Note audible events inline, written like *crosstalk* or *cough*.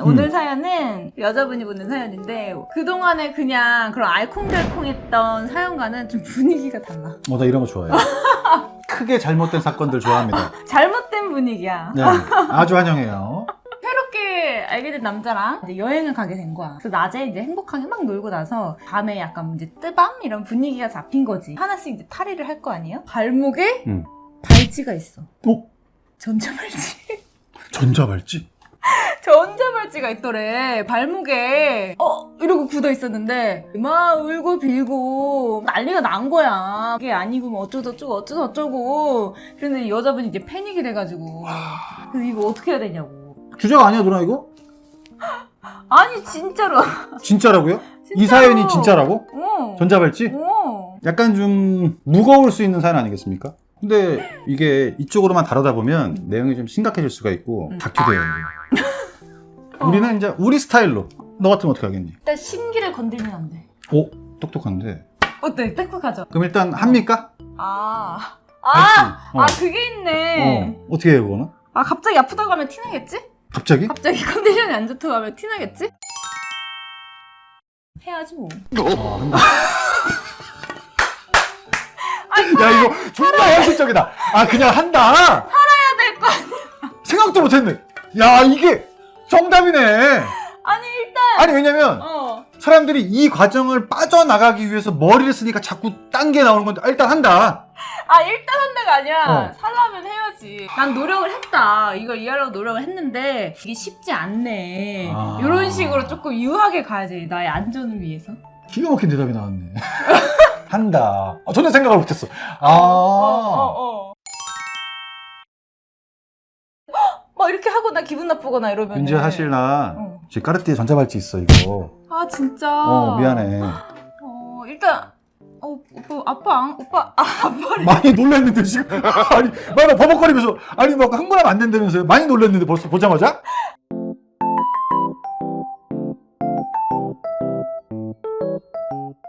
오늘 사연은 여자분이 보낸 사연인데 그동안에 그냥 그런 알콩달콩했던 사연과는 좀 분위기가 달라. 어, 나 이런 거 좋아해요. *laughs* 크게 잘못된 사건들 좋아합니다. 잘못된 분위기야. 네, 아주 환영해요. 새롭게 알게 된 남자랑 이제 여행을 가게 된 거야. 그래서 낮에 이제 행복하게 막 놀고 나서 밤에 약간 이제 뜨밤 이런 분위기가 잡힌 거지. 하나씩 이제 탈의를 할 거 아니에요? 발목에 음. 발찌가 있어. 어? 전자발찌. 전자발찌? 전자발찌가 있더래. 발목에 어 이러고 굳어 있었는데 막 울고 빌고 난리가 난 거야. 그게 아니고 뭐 어쩌고저쩌고 어쩌고저쩌고. 그런데 여자분이 이제 패닉이 돼가지고 그래서 이거 어떻게 해야 되냐고. 주작 아니야, 누나 이거? *laughs* 아니 진짜로. 진짜라고요? 이 진짜로. 사연이 진짜라고? 어. 전자발찌? 어. 약간 좀 무거울 수 있는 사연 아니겠습니까? 근데 이게 이쪽으로만 다루다 보면 내용이 좀 심각해질 수가 있고 음. 다큐 돼요. 이게. *laughs* 우리는 이제 우리 스타일로 너 같으면 어떻게 하겠니? 일단 심기를 건들면 안 돼. 오 똑똑한데. 어때? 땡크하죠? 그럼 일단 합니까? 아. 아, 어. 아 그게 있네. 어. 어떻게 해요 그거는? 아 갑자기 아프다고 하면 티나겠지? 갑자기? 갑자기 *laughs* 컨디션이 안 좋다고 하면 티나겠지? 해야지 뭐. 어, 한다. *laughs* 야 이거 존나 현실적이다. 아 그냥 한다. 해야 될거 아니야. 생각도 못했네. 야 이게 정답이네. 아니 일단 아니 왜냐면 어. 사람들이 이 과정을 빠져나가기 위해서 머리를 쓰니까 자꾸 딴 게 나오는 건데 아, 일단 한다. 아 일단 한다가 아니야. 어. 살라면 해야지. 난 노력을 했다. 이걸 이해하려고 노력을 했는데 이게 쉽지 않네. 아. 이런 식으로 조금 유하게 가야지. 나의 안전을 위해서. 기가 막힌 대답이 나왔네. *laughs* 한다. 아, 전혀 생각을 못했어. 아. 어, 어, 어. 이렇게 하거나 기분 나쁘거나 이러면 윤지야 사실 나? 어. 지금 까르띠에 전자발찌 있어 이거. 아 진짜? 어 미안해. 어 일단 어 오빠 아빠 안- 오빠 아 아빠를 *laughs* 많이 놀랐는데 지금. 아니 막 버벅거리면서. 아니 막 흥분하면 안 된다면서요? 많이 놀랐는데 벌써 보자마자